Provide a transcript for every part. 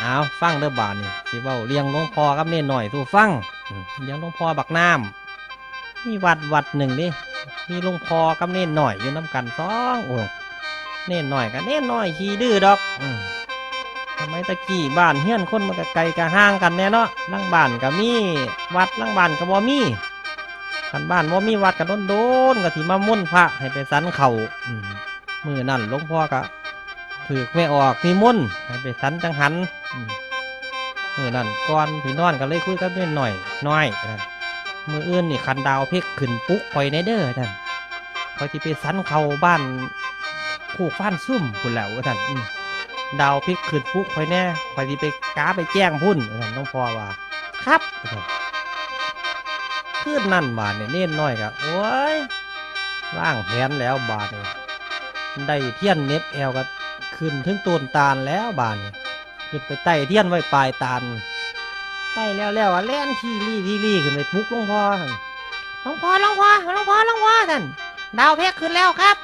เอาฟังเด้อบาดนี่สิเว้าเลี้ยงหลวงพ่อกับเน่หน่อยสู้ฟังเลี้ยงหลวงพ่อบักน้ำมีวัดวัดหนึ่งดิมีหลวงพ่อกับเน่หน่อยอยู่น้ำกันสององค์เน่หน่อยกับเน่หน่อยขี้ดื้อดอกอทำไมตะกี้บ้านเฮียนคนมันก็ไกลกะห่างกันแน่เนาะลังบ้านก็มีวัดลังบ้านก็บ่มีคันบ้านบ่มีวัดก็โดนโดนๆก็สิมามุ่นพระให้ไปสันเขาอืมมือนั่นหลวงพ่อก็ ถือไม่ออกนิมนต์ให้ไปสันจังหันอืมมือนั่นก่อนพี่นอนก็เลยคุยกับเน่นหน่อยน้อยมืออื่นนี่คันดาวเพกขึ้นปุ๊กคอยในเด้อท่านคอยที่ไปสันเขาบ้านผูกฟ้านซุ่มพุ่นแล้วท่านดาวพลิกขึ้นปุ๊กคอยแน่คอยที่ไปก้าไปแจ้งพุ่นท่านต้องพอว่า ครับท่านขึ้นนั่นบาทเนี่ยเน้นน้อยกับโอ้ยว่างแผนแล้วบาทเนี่ยได้เทียนเน็บแอลก็ ขึ้นถึงต้นตาลแล้วบาทเนี่ยขึ้นไปไต่เทียนไว้ปลายตาลไต่แล้วแล้วอะแล่นที่รี่ที่รี่ขึ้นไปปลุกหลวงพ่อท่านหลวงพ่อหลวงพ่อหลวงพ่อหลวงพ่อท่านดาวเพกขึ้นแล้วครับ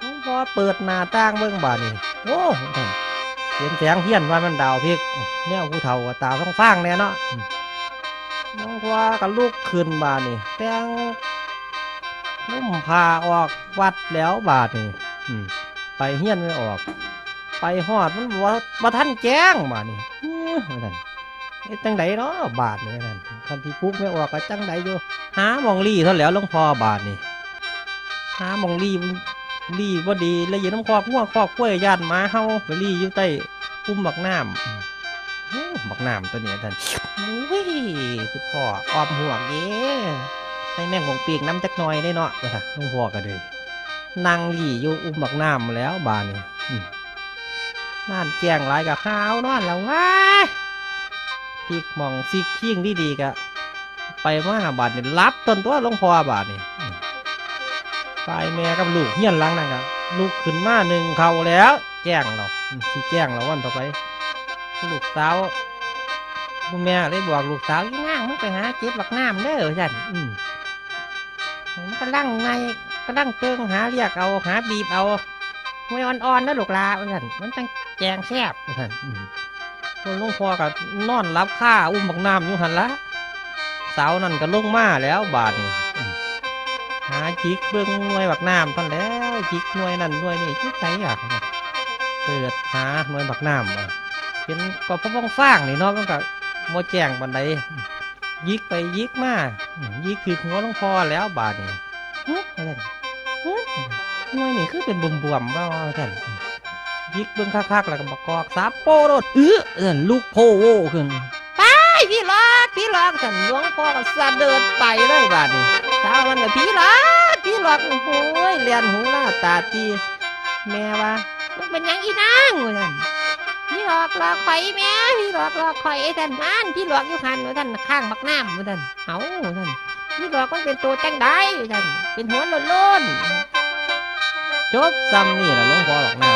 หลวงพ่อเปิดหน้าต่างเบื้องบาทนี่โอ้ท่านเห็นแสงเทียนว่ามันดาวพิกเนี่ยผู้เฒ่าก็ตาต้องฟางๆแน่เนาะอืมน้องว่ากับลูกขึ้นบาดนี่แต่งนุ่มพาออกวัดแล้วบาดนี่อืมไปเฮียนไม่ออก ไปหอดมันว่าบ่ทันแจ้งบานี่เอ้อว่านั่นจังไดเนาะบาดนี่นั่นคันที่ปุ๊กไม่ออกก็จังไดอยู่หามองลี่เท่าแล้วหลวงพ่อบาดนี่หามองลี่ลี่บ่ดีแล้วยู่น้ำคอกงัวคอกกล้วยย่านมาเฮาไปลี่อยู่ใต้ปุ่มบักน้ำบักน้ำตัวนี้ท่านโอ้ยคือพ่อออมห่วงเด้ให้แม่งของปีกน้ำจักหน่อยได้เนาะว่าท่านลงพ่อก็เลยนั่งลี่อยู่อุ้มบักน้ำแล้วบานนี่ น่านแจ้งหลายกับข้าวนอนแล้วว้ายพีกมองซิกขิ้งดีๆกะไปมาบาดนี่รับต้นตัวลงพอบาดนี่อืมฝ่ายแม่กับลูกเฮียนลังนั่นครับลูกขึ้นมาหนึ่งเขาแล้ว แจ้งเราอืมสิแจ้งเราวันต่อไป ลูกสาวผู้แม่เลยบอกลูกสาวยิ่งง่างมึงไปหาเก็บหลักน้ำเด้อฉันอืมมันก็ลั่งไงก็ลั่งเติงหาเรียกเอาหาบีบเอา ไม่อ่อนๆนะลูกลาว่าฉันมันตั้งแจงแซบว่าฉันอืมคนลุงพ่อก็นอนรับข้าอุ้มบักน้ำอยู่หันละสาวนั่นก็ลงมาแล้วบาดนี่อืมหาจิกเบิ้งหน่วยบักน้ำตอนแล้วจิกหน่วยนั่นหน่วยนี่จิกใส่อะเปิดหาหน่วยบักน้ำอะเป็นก็พะฟ้างๆนี่เนาะมันก็โมแจ้งบันไดยิกไปยิกมาอืมยิกคือหัวหลวงพ่อแล้วบาดนี่ฮึอะไรฮึ หน่วยนี่คือเป็นบวมๆว่าว่าท่านยิกเบิ้งคักๆแล้วก็บอกกอกสาโป้โดเออเออลูกโพโวขึ้นไปพี่ลอกพี่ลอกท่านหลวงพ่อก็สะเดินไปเลยบาดนี่สาวันก็ผีหลอกผีหลอกโอ้ยเลียนหูหน้าตาตีแม่ว่ามึงเป็นยังอีนางว่าท่านผีหลอกหลอกข่อยแม่ผีหลอกหลอกข่อยไอ้ท่านนั่นผีหลอกอยู่หันว่าท่านข้างบักน้ำว่าท่านเอาท่านผีหลอกมันเป็นตัวจังได้ท่านเป็นหัวโล้นๆ จบซ้ำนี่แหละหลวงพ่อหลอกหน้า